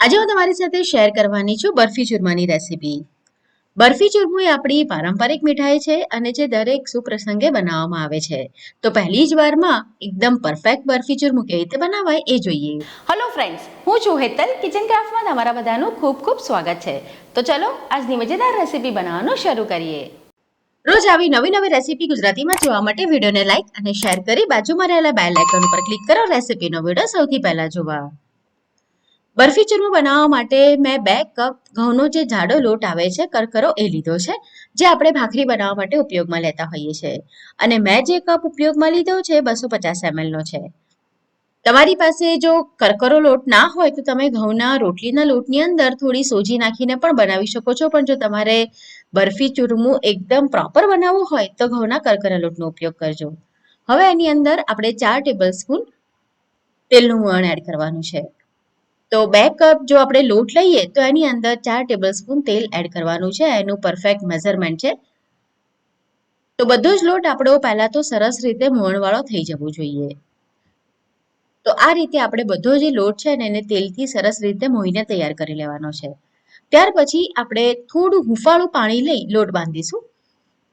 આજે હું તમારી સાથે શેર કરવાની છું બરફી ચૂરમાની રેસીપી બરફી ચૂરમું એ આપણી પારંપરિક મીઠાઈ છે અને જે દરેક સુપ્રસંગે બનાવવામાં આવે છે. તો પહેલી જ વારમાં એકદમ પરફેક્ટ બરફી ચૂરમું કેવી રીતે બનાવાય એ જોઈએ. હલો ફ્રેન્ડ્સ હું છું હેતલ કિચન ક્રાફ્ટમાં તમારા બધાનું ખૂબ ખૂબ સ્વાગત છે. તો ચલો આજની મજેદાર રેસીપી બનાવવાનું શરૂ કરીએ. રોજ આવી નવી નવી રેસીપી ગુજરાતીમાં જોવા માટે વિડીયોને લાઈક અને શેર કરી બાજુમાં રહેલા બેલ આઇકન ઉપર ક્લિક કરો રેસીપીનો વીડિયો સૌથી પહેલા જોવા. બરફી ચૂરમું બનાવવા માટે મેં બે કપ ઘઉંનો જે જાડો લોટ આવે છે, કરકરો એ લીધો છે, જે આપણે ભાખરી બનાવવા માટે ઉપયોગમાં લેતા હોઈએ છીએ. અને મેં જે કપ ઉપયોગમાં લીધો છે બસો પચાસ એમએલનો છે. તમારી પાસે જો કરકરો લોટ ના હોય, તો તમે ઘઉંના રોટલીના લોટની અંદર થોડી સોજી નાખીને પણ બનાવી શકો છો, પણ જો તમારે બરફી ચૂરમું એકદમ પ્રોપર બનાવવું હોય, તો ઘઉંના કરકરા લોટનો ઉપયોગ કરજો. હવે એની અંદર આપણે ચાર ટેબલ સ્પૂન તેલનું મોણ એડ કરવાનું છે. તો બે કપ જો આપણે લોટ લઈએ, તો એની અંદર ચાર ટેબલ સ્પૂન તેલ એડ કરવાનું છે. એનું પરફેક્ટ મેઝરમેન્ટ છે. તો બધો જ લોટ આપણો પહેલા તો સરસ રીતે મોણવાળો થઈ જવો જોઈએ. તો આ રીતે આપણે બધો જે લોટ છે ને, એને તેલથી સરસ રીતે મોઈને તૈયાર કરી લેવાનો છે. ત્યાર પછી આપણે થોડું હુંફાળું પાણી લઈ લોટ બાંધીશું.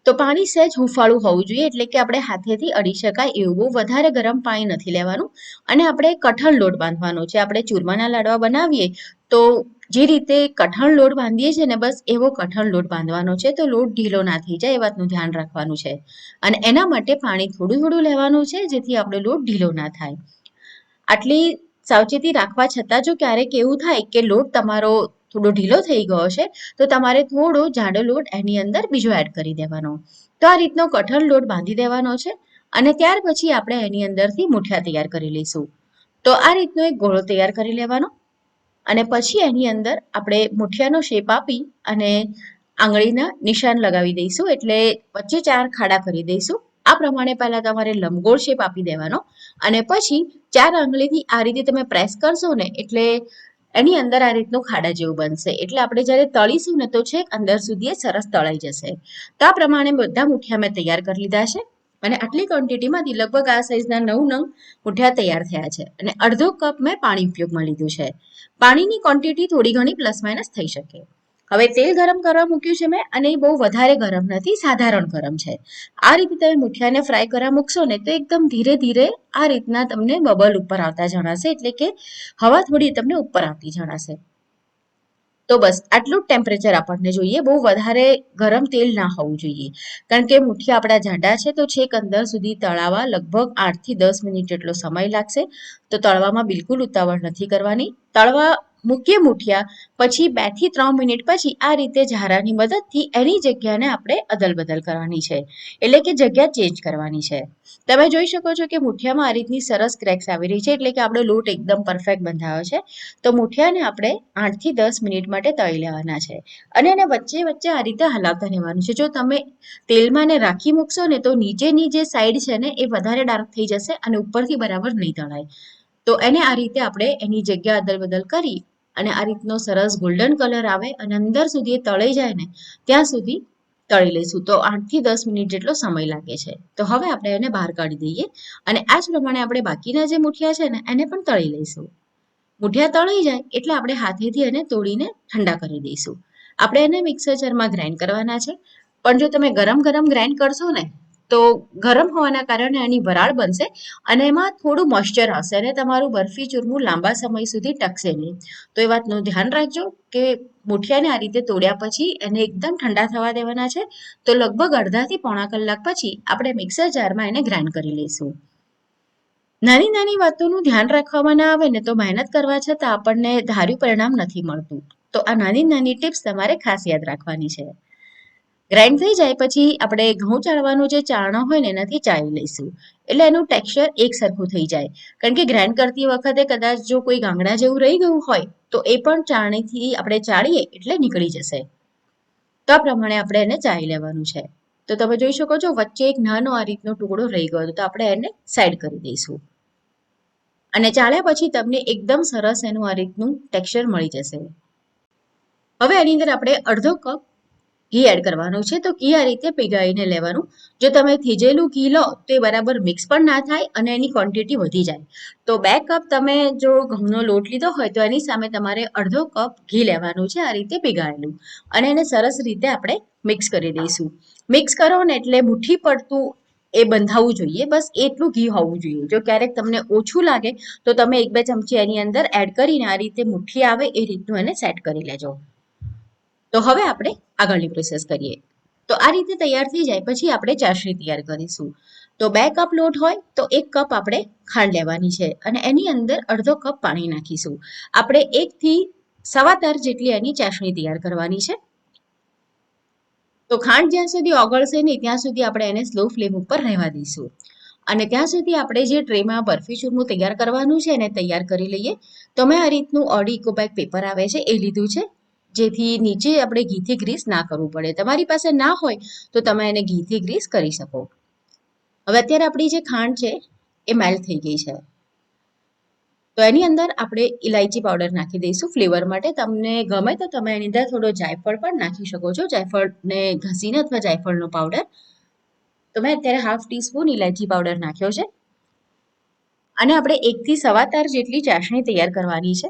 તો પાણી સહેજ હુંફાળું હોવું જોઈએ એટલે કે આપણે હાથેથી અડી શકાય એવું. બહુ વધારે ગરમ પાણી નથી લેવાનું. અને આપણે કઠણ લોટ બાંધવાનો છે. આપણે ચૂરમાના લાડવા બનાવીએ તો જે રીતે કઠણ લોટ બાંધીએ છીએ ને બસ એવો કઠણ લોટ બાંધવાનો છે. તો લોટ ઢીલો ના થઈ જાય એ વાતનું ધ્યાન રાખવાનું છે. અને એના માટે પાણી થોડું થોડું લેવાનું છે જેથી આપણો લોટ ઢીલો ના થાય. આટલી સાવચેતી રાખવા છતાં જો ક્યારેક એવું થાય કે લોટ તમારો થોડો ઢીલો થઈ ગયો છે તો તમારે થોડો જાડો લોટ એની અંદર બીજો એડ કરી દેવાનો. તો આ રીતનો કઠણ લોટ બાંધી દેવાનો છે અને ત્યાર પછી આપણે એની અંદરથી મુઠિયા તૈયાર કરી લઈશું. તો આ રીતનો એક ગોળો તૈયાર કરી લેવાનો અને પછી એની અંદર આપણે મુઠિયાનો શેપ આપી અને આંગળીના નિશાન લગાવી દઈશું, એટલે વચ્ચે ચાર ખાડા કરી દઈશું. આ પ્રમાણે પહેલા તમારે લંબગોળ શેપ આપી દેવાનો અને પછી ચાર આંગળીથી આ રીતે તમે પ્રેસ કરશો ને, એટલે એની અંદર આ રીતનું ખાડા જેવું બનશે. એટલે આપણે જ્યારે તળીશું ને તો છેક અંદર સુધી એ સરસ તળાઈ જશે. તો આ પ્રમાણે બધા મુઠિયા મેં તૈયાર કરી લીધા છે. અને આટલી ક્વોન્ટિટીમાંથી લગભગ આ સાઈઝના નવ નંગ મુઠિયા તૈયાર થયા છે. અને અડધો કપ મેં પાણી ઉપયોગમાં લીધું છે. પાણીની ક્વોન્ટિટી થોડી ઘણી પ્લસ માઇનસ થઈ શકે. હવે તેલ ગરમ કરવા મૂક્યું છે મેં અને એ બહુ વધારે ગરમ નથી, સાધારણ ગરમ છે. આ રીતે તમે મુઠિયાને ફ્રાય કરવા મૂકશો ને તો એકદમ ધીરે ધીરે આ રીતના તમને બબલ ઉપર આવતા જણાશે, એટલે કે હવા થોડી તમને ઉપર આવતી જણાશે. તો બસ, આટલું ટેમ્પરેચર આપણને જોઈએ, બહુ વધારે ગરમ તેલ ના હોવું જોઈએ. કારણ કે મુઠિયા આપણા જાડા છે, તો છેક અંદર સુધી તળાવા લગભગ આઠથી દસ મિનિટ જેટલો સમય લાગશે. તો તળવામાં બિલકુલ ઉતાવળ નથી કરવાની. તળવા મૂકીએ મૂઠિયા, પછી બેથી ત્રણ મિનિટ પછી આ રીતે ઝારાની મદદથી એની જગ્યાને આપણે અદલ બદલ કરવાની છે. એટલે કે જગ્યા ચેન્જ કરવાની છે. તમે જોઈ શકો છો કે મૂઠિયામાં આ રીતની સરસ ક્રેક્સ આવી રહી છે, એટલે કે આપણો લોટ એકદમ પરફેક્ટ બંધાયો છે. તો મૂઠિયાને આપણે આઠથી દસ મિનિટ માટે તળી લેવાના છે. અને એને વચ્ચે વચ્ચે આ રીતે હલાવતા રહેવાનું છે. જો તમે તેલમાં ને રાખી મૂકશો ને તો નીચેની જે સાઈડ છે ને, એ વધારે ડાર્ક થઈ જશે અને ઉપરથી બરાબર નહીં તળાય તો એને આ રીતે આપણે એની જગ્યા અદલ બદલ કરી અને આ રીતનો સરસ ગોલ્ડન કલર આવે અને અંદર સુધી એ તળાઈ જાય ને, ત્યાં સુધી તળી લઈશું. તો આઠથી દસ મિનિટ જેટલો સમય લાગે છે. તો હવે આપણે એને બહાર કાઢી દઈએ અને આ જ પ્રમાણે આપણે બાકીના જે મુઠિયા છે ને, એને પણ તળી લઈશું. મુઠિયા તળી જાય એટલે આપણે હાથેથી એને તોડીને ઠંડા કરી દઈશું. આપણે એને મિક્સર જારમાં ગ્રાઇન્ડ કરવાના છે. પણ જો તમે ગરમ ગરમ ગ્રાઇન્ડ કરશો ને તો ગરમ હોવાના કારણે એની વરાળ બનશે અને એમાં થોડું મોઇશ્ચર હશે અને તમારું બરફી ચૂરમું લાંબા સમય સુધી ટકશે નહીં. તો એ વાતનું ધ્યાન રાખજો કે મુઠિયાને આ રીતે તોડ્યા પછી એને એકદમ ઠંડા થવા દેવાના છે. તો લગભગ અડધાથી પોણા કલાક પછી આપણે મિક્સર જારમાં એને ગ્રાઇન્ડ કરી લઈશું. નાની નાની વાતોનું ધ્યાન રાખવામાં ના આવે ને તો મહેનત કરવા છતાં આપણને ધાર્યું પરિણામ નથી મળતું. તો આ નાની નાની ટિપ્સ તમારે ખાસ યાદ રાખવાની છે. ગ્રાઇન્ડ થઈ જાય પછી આપણે ઘઉં ચાળવાનું જે ચાળણો હોય ને એનાથી ચાળી લઈશું. એટલે એનું ટેક્સચર એક સરખું થઈ જાય. કારણ કે ગ્રાઇન્ડ કરતી વખતે કદાચ જો કોઈ ગાંગડા જેવું રહી ગયું હોય, તો એ પણ ચાળણીથી આપણે ચાળીએ એટલે નીકળી જશે. તો આ પ્રમાણે આપણે એને ચાળી લેવાનું છે. તો તમે જોઈ શકો છો વચ્ચે એક નાનો આ રીતનો ટુકડો રહી ગયો તો આપણે એને સાઈડ કરી દઈશું. અને ચાળ્યા પછી તમને એકદમ સરસ એનું આ રીતનું ટેક્સચર મળી જશે. હવે એની અંદર આપણે અડધો કપ ઘી એડ કરવાનું છે. તો ઘી આ રીતે પીગાળીને લેવાનું. જો તમે થીજેલું ઘી લો, તો એ બરાબર મિક્સ પણ ના થાય અને એની ક્વોન્ટિટી વધી જાય. તો બે કપ તમે જો ઘઉંનો લોટ લીધો હોય, તો એની સામે તમારે અડધો કપ ઘી લેવાનું છે આ રીતે પીગાળેલું. અને એને સરસ રીતે આપણે મિક્સ કરી દઈશું. મિક્સ કરો ને એટલે મુઠ્ઠી પડતું એ બંધાવવું જોઈએ. બસ એટલું ઘી હોવું જોઈએ. જો ક્યારેક તમને ઓછું લાગે, તો તમે એક બે ચમચી એની અંદર એડ કરીને આ રીતે મુઠ્ઠી આવે એ રીતનું એને સેટ કરી લેજો. તો હવે આપણે આગળની પ્રોસેસ કરીએ. તો આ રીતે તૈયાર થઈ જાય, પછી આપણે ચાસણી તૈયાર કરીશું. તો બે કપ લોટ હોય, તો એક કપ આપણે ખાંડ લેવાની છે અને એની અંદર અડધો કપ પાણી નાખીશું. આપણે એકથી સવા તાર જેટલી એની ચાસણી તૈયાર કરવાની છે. તો ખાંડ જ્યાં સુધી ઓગળશે નહીં, ત્યાં સુધી આપણે એને સ્લો ફ્લેમ ઉપર રહેવા દઈશું. અને ત્યાં સુધી આપણે જે ટ્રેમાં બરફી ચૂરમું તૈયાર કરવાનું છે, એને તૈયાર કરી લઈએ. તો મેં આ રીતનું ઓડી ઇકોબેક પેપર આવે છે, એ લીધું છે. જેથી નીચે આપણે ઘીથી ગ્રીસ ના કરવું પડે. તમારી પાસે ના હોય તો તમે એને ઘીથી ગ્રીસ કરી શકો. હવે અત્યારે આપણી જે ખાંડ છે એ મેલ્ટ થઈ ગઈ છે. તો એની અંદર આપણે ઇલાયચી પાવડર નાખી દઈશું ફ્લેવર માટે. તમને ગમે તો તમે એની અંદર થોડો જાયફળ પણ નાખી શકો છો. જાયફળને ઘસીને અથવા જાયફળનો પાવડર તો મેં અત્યારે હાફ ટીસ્પૂન ઇલાયચી પાવડર નાખ્યો છે. અને આપણે એકથી સવા તાર જેટલી ચાસણી તૈયાર કરવાની છે.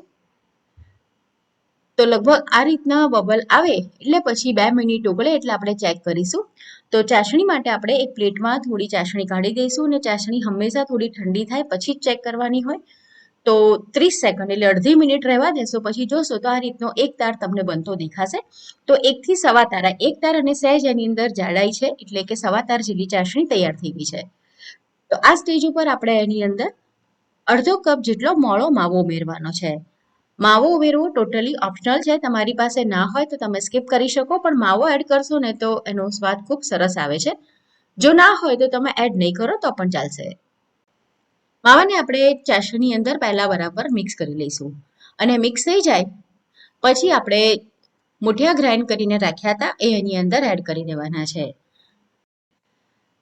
તો લગભગ આ રીતના બબલ આવે એટલે પછી બે મિનિટ ઉગળે એટલે આપણે ચેક કરીશું. તો ચાસણી માટે આપણે એક પ્લેટમાં થોડી ચાસણી કાઢી દઈશું અને ચાસણી હંમેશા થોડી ઠંડી થાય પછી જ ચેક કરવાની હોય. તો ત્રીસ સેકન્ડ એટલે અડધી મિનિટ રહેવા દેશો, પછી જોશો તો આ રીતનો એક તાર તમને બનતો દેખાશે. તો એકથી સવા તારા, એક તાર અને સહેજ એની અંદર જાડાઈ છે એટલે કે સવા તાર જેટલી ચાસણી તૈયાર થઈ ગઈ છે. તો આ સ્ટેજ ઉપર આપણે એની અંદર અડધો કપ જેટલો મોળો માવો ઉમેરવાનો છે. માવો ઉમેરવો ટોટલી ઓપ્શનલ છે. તમારી પાસે ના હોય તો તમે સ્કીપ કરી શકો, પણ માવો એડ કરશો ને તો એનો સ્વાદ ખૂબ સરસ આવે છે. જો ના હોય તો તમે એડ નહીં કરો તો પણ ચાલશે. માવાને આપણે ચાસણી અંદર પહેલા બરાબર મિક્સ કરી લઈશું. અને મિક્સ થઈ જાય, પછી આપણે મુઠિયા ગ્રાઇન્ડ કરીને રાખ્યા હતા, એ એની અંદર એડ કરી દેવાના છે.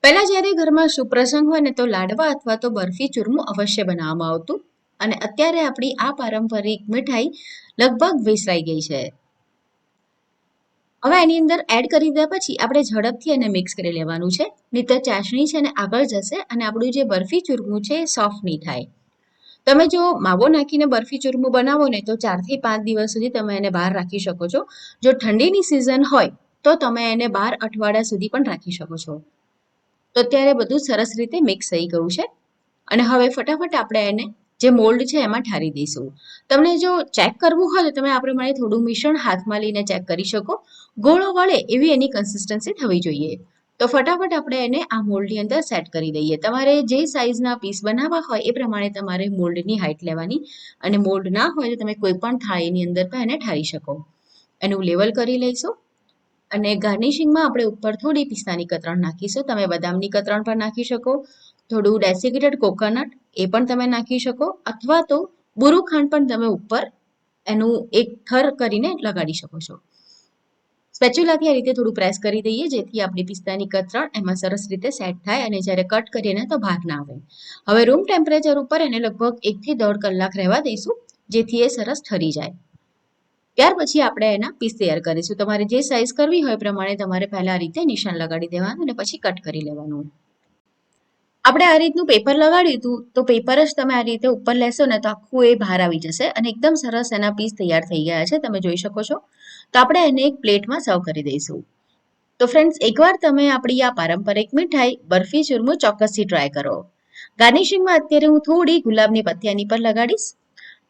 પહેલાં જ્યારે ઘરમાં સુપ્રસંગ હોય ને તો લાડવા અથવા તો બરફી ચૂરમું અવશ્ય બનાવવામાં આવતું. અને અત્યારે આપણી આ પારંપરિક મીઠાઈ લગભગ વિસરાઈ ગઈ છે. હવે એની અંદર એડ કરી દીધા પછી આપણે ઝડપથી એને મિક્સ કરી લેવાનું છે. નહીંતર ચાસણી છે ને આગળ જશે અને આપણું જે બરફી ચૂરમું છે એ સોફ્ટ નહીં થાય. તમે જો માવો નાખીને બરફી ચૂરમું બનાવો ને તો ચારથી પાંચ દિવસ સુધી તમે એને બહાર રાખી શકો છો. જો ઠંડીની સિઝન હોય તો તમે એને બાર અઠવાડિયા સુધી પણ રાખી શકો છો. તો અત્યારે બધું સરસ રીતે મિક્સ થઈ ગયું છે. અને હવે ફટાફટ આપણે એને જે મોલ્ડ છે એમાં ઠારી દઈશું. તમને જો ચેક કરવું હોય તો તમે આ પ્રમાણે થોડું મિશ્રણ હાથમાં લઈને ચેક કરી શકો. ગોળો વળે એવી એની કન્સિસ્ટન્સી થવી જોઈએ. તો ફટાફટ આપણે એને આ મોલ્ડની અંદર સેટ કરી દઈએ. તમારે જે સાઇઝના પીસ બનાવવા હોય એ પ્રમાણે તમારે મોલ્ડની હાઇટ લેવાની. અને મોલ્ડ ના હોય તો તમે કોઈ પણ થાળીની અંદર પણ એને ઠારી શકો. એનું લેવલ કરી લઈશું. અને ગાર્નિશિંગમાં આપણે ઉપર થોડી પિસ્તાની કતરણ નાખીશું. તમે બદામની કતરણ પણ નાખી શકો. થોડું ડેસિકેટેડ કોકોનટ એ પણ તમે નાખી શકો. અથવા તો બુરુ ખાંડ પણ તમે ઉપર એનું એક થર કરીને લગાડી શકો છો. સ્પેચ્યુલાથી આ રીતે થોડું પ્રેસ કરી દઈએ, જેથી આપણી પિસ્તાની કતરણ એમાં સરસ રીતે સેટ થાય અને જ્યારે કટ કરીએ ને તો ભાગ ના આવે. હવે રૂમ ટેમ્પરેચર ઉપર એને લગભગ એકથી દોઢ કલાક રહેવા દઈશું, જેથી એ સરસ ઠરી જાય. ત્યાર પછી આપણે એના પીસ તૈયાર કરીશું. તમારે જે સાઇઝ કરવી હોય પ્રમાણે તમારે પહેલા આ રીતે નિશાન લગાડી દેવાનું અને પછી કટ કરી લેવાનું. આપણે આ રીતનું પેપર લગાડ્યું હતું, તો પેપર જ તમે આ રીતે ઉપર લેશો ને તો આખું એ બહાર આવી જશે અને એકદમ સરસ એના પીસ તૈયાર થઈ ગયા છે, તમે જોઈ શકો છો. તો આપણે એને એક પ્લેટમાં સર્વ કરી દઈશું. તો ફ્રેન્ડ્સ એકવાર તમે આપણી આ પારંપરિક મીઠાઈ બરફી, ચૂરમું ચોક્કસથી ટ્રાય કરો. ગાર્નિશિંગમાં અત્યારે હું થોડી ગુલાબની પત્તિયાની પર લગાડીશ.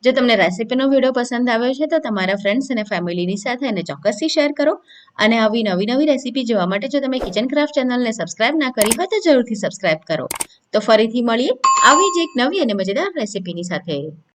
જો તમને રેસિપીનો વીડિયો પસંદ આવ્યો છે, તો તમારા ફ્રેન્ડ્સ અને ફેમિલીની સાથે એને ચોક્કસથી શેર કરો અને આવી નવી નવી રેસિપી જોવા માટે જો તમે કિચન ક્રાફ્ટ ચેનલને સબસ્ક્રાઇબ ના કરી હોય, તો જરૂરથી સબસ્ક્રાઇબ કરો. તો ફરીથી મળીએ આવી જ એક નવી અને મજેદાર રેસિપીની સાથે.